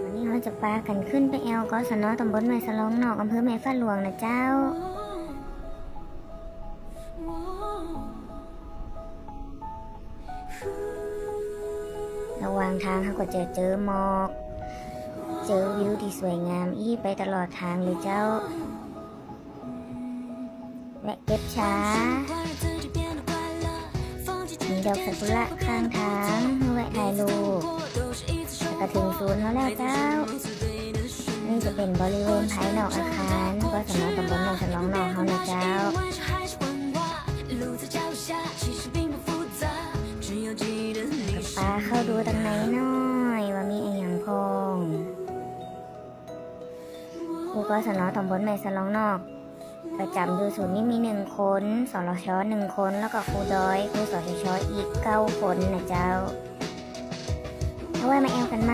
วันนี้เราจะปากันขึ้นไปแอลกอสนอตำบลแม่สลองนอกอำเภอแม่ฟ้าหลวงนะเจ้าระหว่างทางเขาก็จะเจอหมอก เจอวิวที่สวยงามอีไปตลอดทางเลยเจ้า แวะเก็บช้ามีดอกซากุระข้างทาง ก็ถึงศูนย์แล้วแล้วเจ้า นี่จะเป็นบริเวณภายนอกอาคารก็สำนักตำบลหนองฉลองนอกเขานะเจ้ากับปลาเข้าดูตังไหนหน่อยว่ามีไอ้หยังพองครูก็สนอตำบลแม่สลองนอกประจำอยู่ศูนย์นี้มีหนึ่งคนสรชหนึ่งคน แล้วก็ครูดอย ครูสชอีกเก้าคนนะเจ้า เอาไว้มาแอลกันไหม